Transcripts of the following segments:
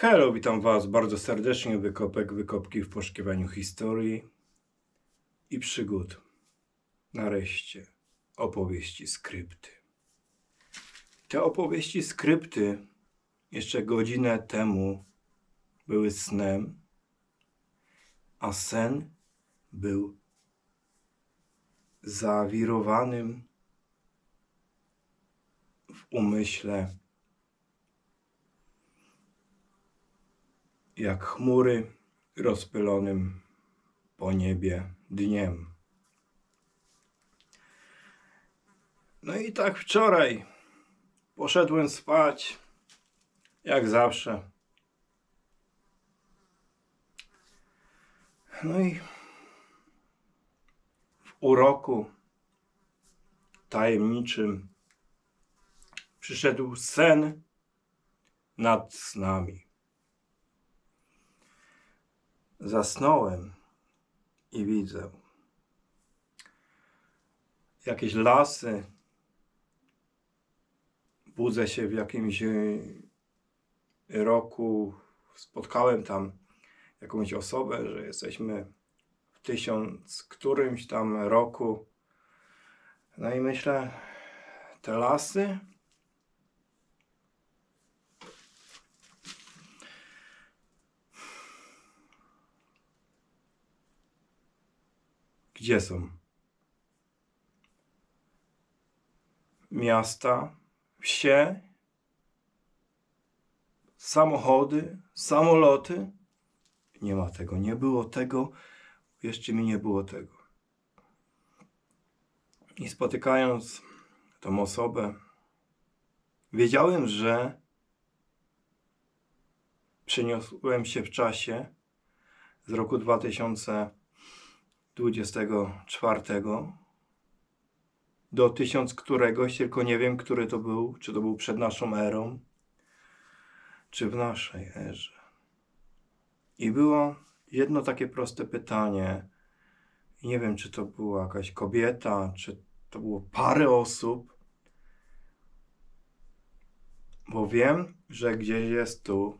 Hello, witam Was bardzo serdecznie. Wykopek, wykopki w poszukiwaniu historii i przygód. Nareszcie opowieści, skrypty. Te opowieści, skrypty jeszcze godzinę temu były snem, a sen był zawirowanym w umyśle jak chmury rozpylonym po niebie dniem. No i tak wczoraj poszedłem spać, jak zawsze. No i w uroku tajemniczym przyszedł sen nad snami. Zasnąłem i widzę jakieś lasy. Budzę się w jakimś e, roku. Spotkałem tam jakąś osobę, że jesteśmy w tysiąc którymś tam roku. No i myślę, te lasy Gdzie są? Miasta, wsie, samochody, samoloty? Nie ma tego, nie było tego, jeszcze mi nie było tego. I spotykając tą osobę, wiedziałem, że przeniosłem się w czasie z roku 2000 24 do tysiąc któregoś, tylko nie wiem, który to był, czy to był przed naszą erą, czy w naszej erze. I było jedno takie proste pytanie. Nie wiem, czy to była jakaś kobieta, czy to było parę osób, bo wiem, że gdzieś jest tu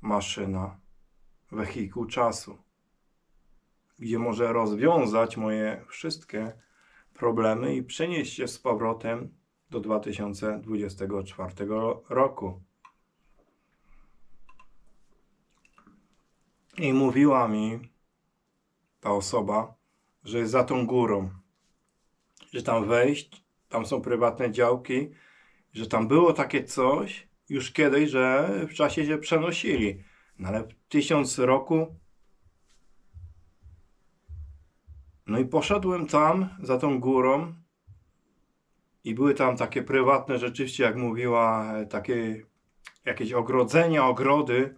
maszyna wehikuł czasu, gdzie może rozwiązać moje wszystkie problemy i przenieść się z powrotem do 2024 roku. I mówiła mi ta osoba, że jest za tą górą, że tam wejść, tam są prywatne działki, że tam było takie coś już kiedyś, że w czasie się przenosili no ale tysiąc roku. No i poszedłem tam, za tą górą. I były tam takie prywatne, rzeczywiście, jak mówiła, takie jakieś ogrodzenia, ogrody.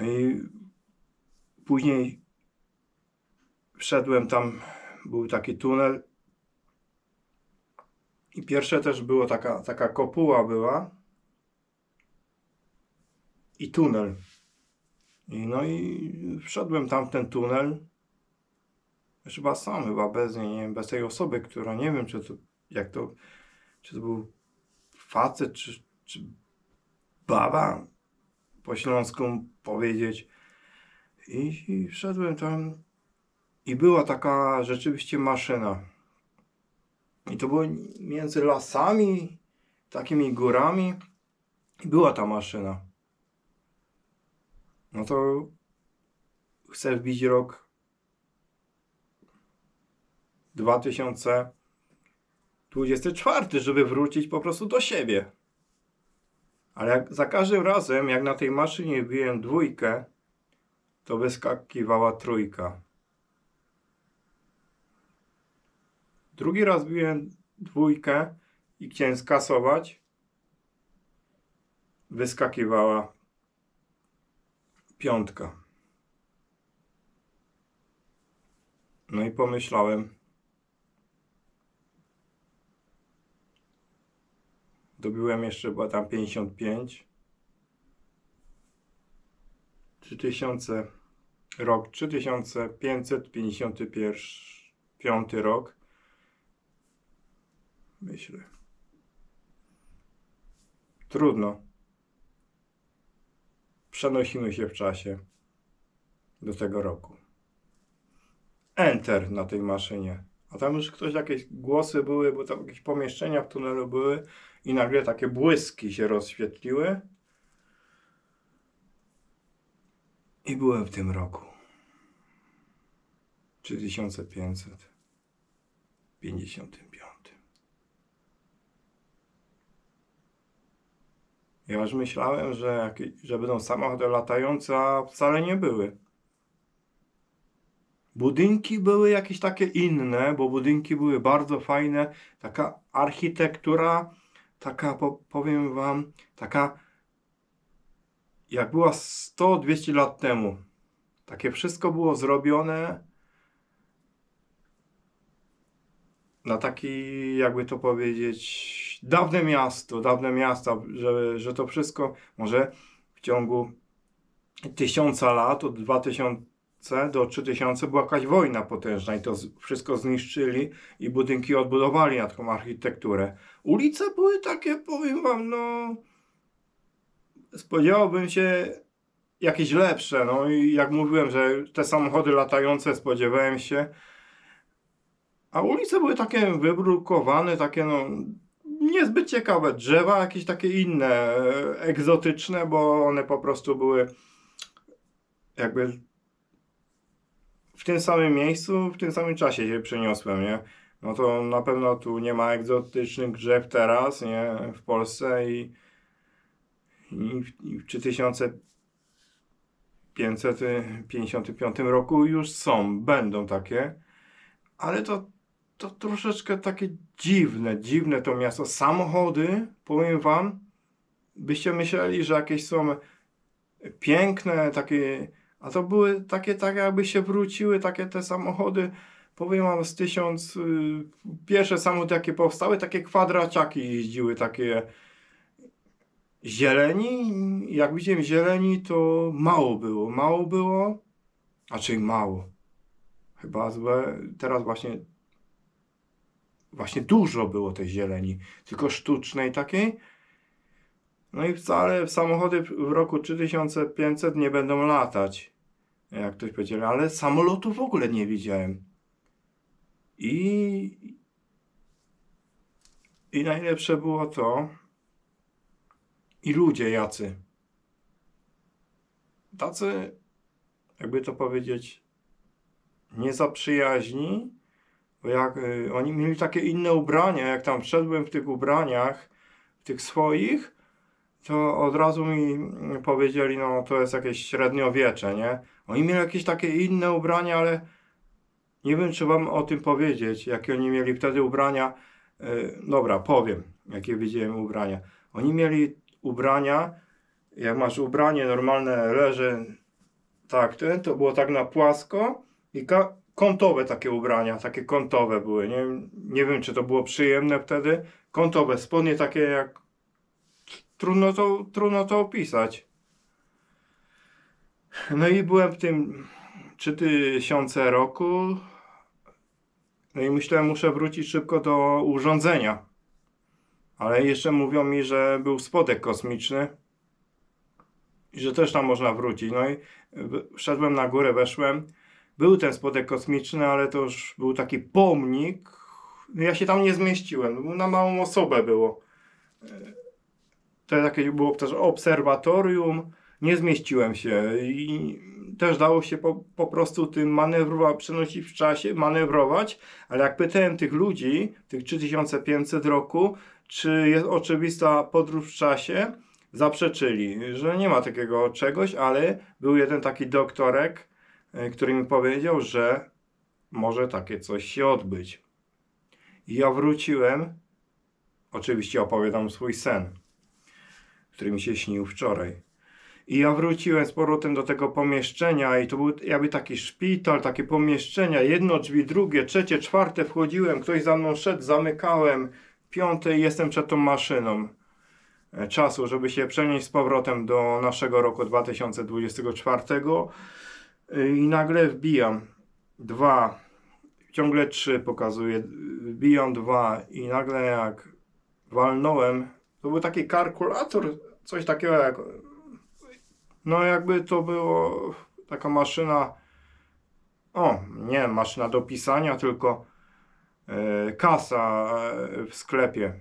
I później wszedłem tam, był taki tunel. I pierwsze też było taka, taka kopuła była i tunel. I no i wszedłem tam w ten tunel. Chyba sam, chyba bez niej, nie wiem, bez tej osoby, która nie wiem, czy to, jak to, czy to był facet, czy, czy baba, po śląsku powiedzieć. I, I wszedłem tam i była taka rzeczywiście maszyna. I to było między lasami, takimi górami. Była ta maszyna no to chcę wbić rok 2024, żeby wrócić po prostu do siebie. Ale jak za każdym razem, jak na tej maszynie wbiłem dwójkę, to wyskakiwała trójka. Drugi raz wbiłem dwójkę i chciałem skasować, wyskakiwała piątka. No i pomyślałem, dobiłem jeszcze chyba tam 55. 3000 rok 3551 rok. Myślę. Trudno. Przenosimy się w czasie do tego roku. Enter na tej maszynie. A tam już ktoś jakieś głosy były, bo tam jakieś pomieszczenia w tunelu były i nagle takie błyski się rozświetliły. I byłem w tym roku. 3555. Ja już myślałem, że, że będą samochody latające, a wcale nie były. Budynki były jakieś takie inne, bo budynki były bardzo fajne. Taka architektura, taka, po, powiem wam, taka jak była 100-200 lat temu. Takie wszystko było zrobione na taki, jakby to powiedzieć, dawne miasto, dawne miasta, że, że to wszystko może w ciągu tysiąca lat, od 2000 do 3000 była jakaś wojna potężna i to wszystko zniszczyli i budynki odbudowali na taką architekturę. Ulice były takie, powiem wam, no spodziewałbym się jakieś lepsze, no i jak mówiłem, że te samochody latające spodziewałem się, a ulice były takie wybrukowane, takie no niezbyt ciekawe. Drzewa jakieś takie inne, e, egzotyczne, bo one po prostu były jakby w tym samym miejscu, w tym samym czasie się przeniosłem, nie? No to na pewno tu nie ma egzotycznych drzew teraz, nie? W Polsce i, i, w- i w 3555 roku już są, będą takie, ale to, to troszeczkę takie dziwne, dziwne to miasto. Samochody, powiem wam, byście myśleli, że jakieś są piękne, takie, a to były takie, tak jakby się wróciły, takie te samochody, powiem wam z tysiąc, y, pierwsze samochody jakie powstały, takie kwadraciaki jeździły, takie zieleni, jak widziałem zieleni, to mało było, mało było, a czyli mało, chyba złe, teraz właśnie właśnie dużo było tej zieleni, tylko sztucznej takiej. No i wcale samochody w roku 3500 nie będą latać, jak ktoś powiedział, ale samolotu w ogóle nie widziałem. I, i najlepsze było to, i ludzie jacy. Tacy, jakby to powiedzieć, niezaprzyjaźni, jak y, oni mieli takie inne ubrania, jak tam wszedłem w tych ubraniach, w tych swoich, to od razu mi mm, powiedzieli, no to jest jakieś średniowiecze, nie? Oni mieli jakieś takie inne ubrania, ale nie wiem, czy wam o tym powiedzieć, jakie oni mieli wtedy ubrania. Y, dobra, powiem, jakie widziałem ubrania. Oni mieli ubrania, jak masz ubranie normalne, leży tak, ten, to było tak na płasko i kątowe takie ubrania, takie kątowe były. Nie, nie wiem, czy to było przyjemne wtedy. Kątowe, spodnie takie jak. Trudno to, trudno to opisać. No i byłem w tym 3000 roku. No i myślałem, muszę wrócić szybko do urządzenia. Ale jeszcze mówią mi, że był spodek kosmiczny. I że też tam można wrócić. No i wszedłem na górę, weszłem. Był ten spodek kosmiczny, ale to już był taki pomnik. No Ja się tam nie zmieściłem. Na małą osobę było. E, To takie było też obserwatorium. Nie zmieściłem się i też dało się po, po prostu tym manewrować, przenosić w czasie, manewrować, ale jak pytałem tych ludzi, tych 3500 roku, czy jest oczywista podróż w czasie, zaprzeczyli, że nie ma takiego czegoś, ale był jeden taki doktorek, który mi powiedział, że może takie coś się odbyć. I ja wróciłem, oczywiście opowiadam swój sen, który mi się śnił wczoraj. I ja wróciłem z powrotem do tego pomieszczenia i to był jakby taki szpital, takie pomieszczenia, jedno drzwi, drugie, trzecie, czwarte. Wchodziłem, ktoś za mną szedł, zamykałem, piąte jestem przed tą maszyną. E, czasu, żeby się przenieść z powrotem do naszego roku 2024 Y, i nagle wbijam dwa, ciągle trzy pokazuje, wbijam dwa i nagle jak walnąłem To był taki kalkulator, coś takiego jak. No, jakby to było taka maszyna. O, nie maszyna do pisania, tylko e, kasa e, w sklepie.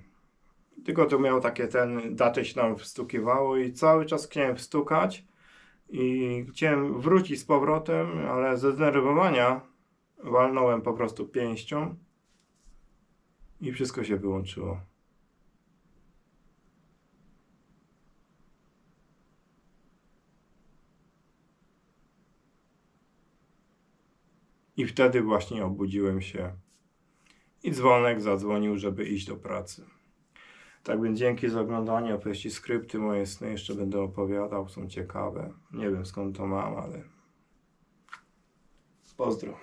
Tylko to miał takie ten, datę się tam wstukiwało i cały czas chciałem wstukać i chciałem wrócić z powrotem, ale ze zdenerwowania walnąłem po prostu pięścią i wszystko się wyłączyło. I wtedy właśnie obudziłem się i dzwonek zadzwonił, żeby iść do pracy. Tak więc dzięki za oglądanie opowieści skrypty. Moje sny jeszcze będę opowiadał, są ciekawe. Nie wiem skąd to mam, ale. Pozdro.